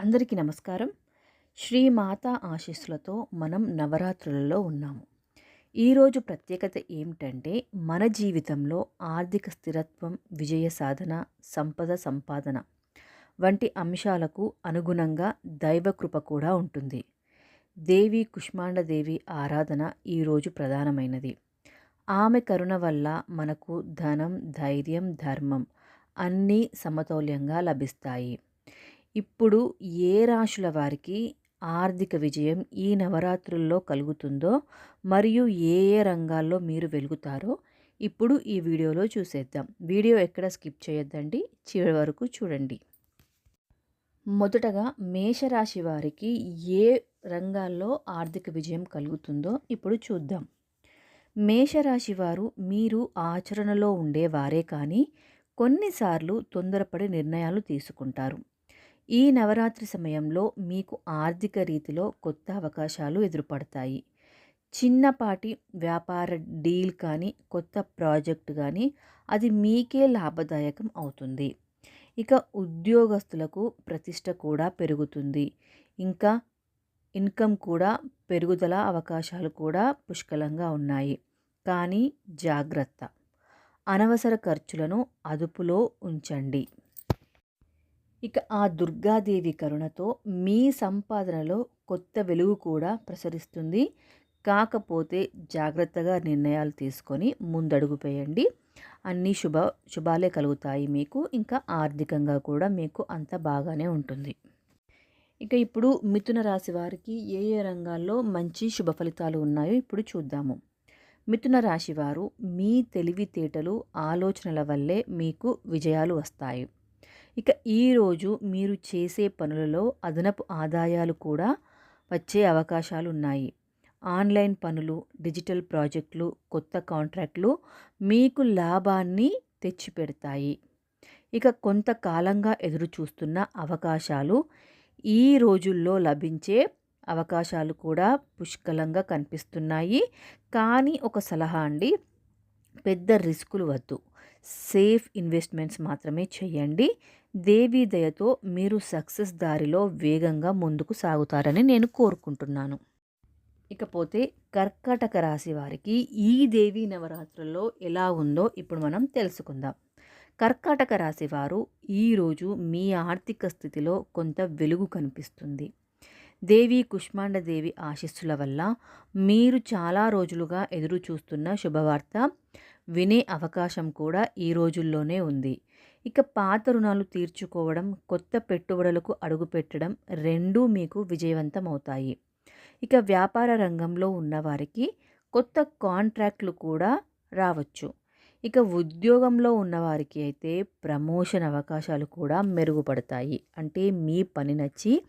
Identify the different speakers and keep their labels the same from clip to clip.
Speaker 1: అందరికీ నమస్కారం. శ్రీ మాతా ఆశీస్సులతో మనం నవరాత్రులలో ఉన్నాము. ఈరోజు ప్రత్యేకత ఏమిటంటే మన జీవితంలో ఆర్థిక స్థిరత్వం విజయ సాధన సంపద సంపాదన వంటి అంశాలకు అనుగుణంగా దైవకృప కూడా ఉంటుంది. దేవి కుష్మాండదేవి ఆరాధన ఈరోజు ప్రధానమైనది. ఆమె కరుణ వల్ల మనకు ధనం ధైర్యం ధర్మం అన్నీ సమతౌల్యంగా లభిస్తాయి. ఇప్పుడు ఏ రాశుల వారికి ఆర్థిక విజయం ఈ నవరాత్రుల్లో కలుగుతుందో మరియు ఏ ఏ రంగాల్లో మీరు వెలుగుతారో ఇప్పుడు ఈ వీడియోలో చూసేద్దాం. వీడియో ఎక్కడ స్కిప్ చేయొద్దండి చివరి వరకు చూడండి. మొదటగా మేషరాశి వారికి ఏ రంగాల్లో ఆర్థిక విజయం కలుగుతుందో ఇప్పుడు చూద్దాం. మేషరాశి వారు మీరు ఆచరణలో ఉండేవారే కానీ కొన్నిసార్లు తొందరపడి నిర్ణయాలు తీసుకుంటారు. ఈ నవరాత్రి సమయంలో మీకు ఆర్థిక రీతిలో కొత్త అవకాశాలు ఎదురుపడతాయి. చిన్నపాటి వ్యాపార డీల్ కానీ కొత్త ప్రాజెక్ట్ కానీ అది మీకే లాభదాయకం అవుతుంది. ఇక ఉద్యోగస్తులకు ప్రతిష్ట కూడా పెరుగుతుంది. ఇంకా ఇన్కమ్ కూడా పెరుగుదల అవకాశాలు కూడా పుష్కలంగా ఉన్నాయి. కానీ జాగ్రత్త. అనవసర ఖర్చులను అదుపులో ఉంచండి. ఇక ఆ దుర్గాదేవి కరుణతో మీ సంపాదనలో కొత్త వెలుగు కూడా ప్రసరిస్తుంది. కాకపోతే జాగ్రత్తగా నిర్ణయాలు తీసుకొని ముందడుగు వేయండి. అన్ని శుభ శుభాలే కలుగుతాయి మీకు. ఇంకా ఆర్థికంగా కూడా మీకు అంత బాగానే ఉంటుంది. ఇక ఇప్పుడు మిథున రాశి వారికి ఏ ఏ రంగాల్లో మంచి శుభ ఫలితాలు ఉన్నాయో ఇప్పుడు చూద్దాము. మిథున రాశి వారు మీ తెలివితేటలు ఆలోచనల వల్లే మీకు విజయాలు వస్తాయి. ఇక ఈరోజు మీరు చేసే పనులలో అదనపు ఆదాయాలు కూడా వచ్చే అవకాశాలు ఉన్నాయి ఆన్లైన్ పనులు డిజిటల్ ప్రాజెక్టులు కొత్త కాంట్రాక్ట్లు మీకు లాభాన్ని తెచ్చిపెడతాయి. ఇక కొంతకాలంగా ఎదురు చూస్తున్న అవకాశాలు ఈ రోజుల్లో లభించే అవకాశాలు కూడా పుష్కలంగా కనిపిస్తున్నాయి. కానీ ఒక సలహా అండి పెద్ద రిస్కులు వద్దు. సేఫ్ ఇన్వెస్ట్మెంట్స్ మాత్రమే చేయండి. దేవీ దయతో మీరు సక్సెస్ దారిలో వేగంగా ముందుకు సాగుతారని నేను కోరుకుంటున్నాను. ఇకపోతే కర్కాటక రాశి వారికి ఈ దేవీ నవరాత్రుల్లో ఎలా ఉందో ఇప్పుడు మనం తెలుసుకుందాం. కర్కాటక రాశి వారు ఈరోజు మీ ఆర్థిక స్థితిలో కొంత వెలుగు కనిపిస్తుంది. దేవి కుష్మాండదేవి ఆశీస్సుల వల్ల మీరు చాలా రోజులుగా ఎదురు చూస్తున్న శుభవార్త వినే అవకాశం కూడా ఈ రోజుల్లోనే ఉంది. ఇక పాత రుణాలు తీర్చుకోవడం కొత్త పెట్టుబడులకు అడుగుపెట్టడం రెండూ మీకు విజయవంతం అవుతాయి ఇక వ్యాపార రంగంలో ఉన్నవారికి కొత్త కాంట్రాక్ట్లు కూడా రావచ్చు. ఇక ఉద్యోగంలో ఉన్నవారికి అయితే ప్రమోషన్ అవకాశాలు కూడా మెరుగుపడతాయి. అంటే మీ పని నచ్చి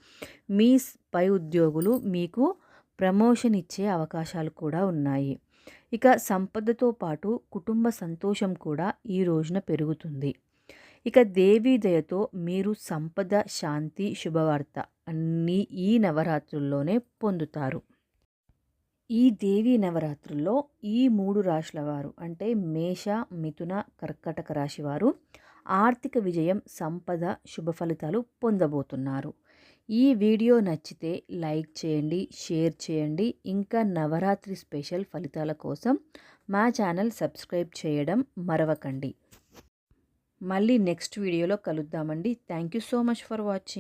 Speaker 1: మీ పై ఉద్యోగులు మీకు ప్రమోషన్ ఇచ్చే అవకాశాలు కూడా ఉన్నాయి. ఇక సంపదతో పాటు కుటుంబ సంతోషం కూడా ఈ రోజున పెరుగుతుంది. ఇక దేవీ దయతో మీరు సంపద శాంతి శుభవార్త అన్నీ ఈ నవరాత్రుల్లోనే పొందుతారు. ఈ దేవీ నవరాత్రుల్లో ఈ మూడు రాశుల వారు అంటే మేష మిథున కర్కటక రాశి వారు ఆర్థిక విజయం సంపద శుభ ఫలితాలు పొందబోతున్నారు. ఈ వీడియో నచ్చితే లైక్ చేయండి షేర్ చేయండి. ఇంకా నవరాత్రి స్పెషల్ ఫలితాల కోసం మా ఛానల్ సబ్స్క్రైబ్ చేయడం మరవకండి. మళ్ళీ నెక్స్ట్ వీడియోలో కలుద్దామండి. Thank you so much for watching.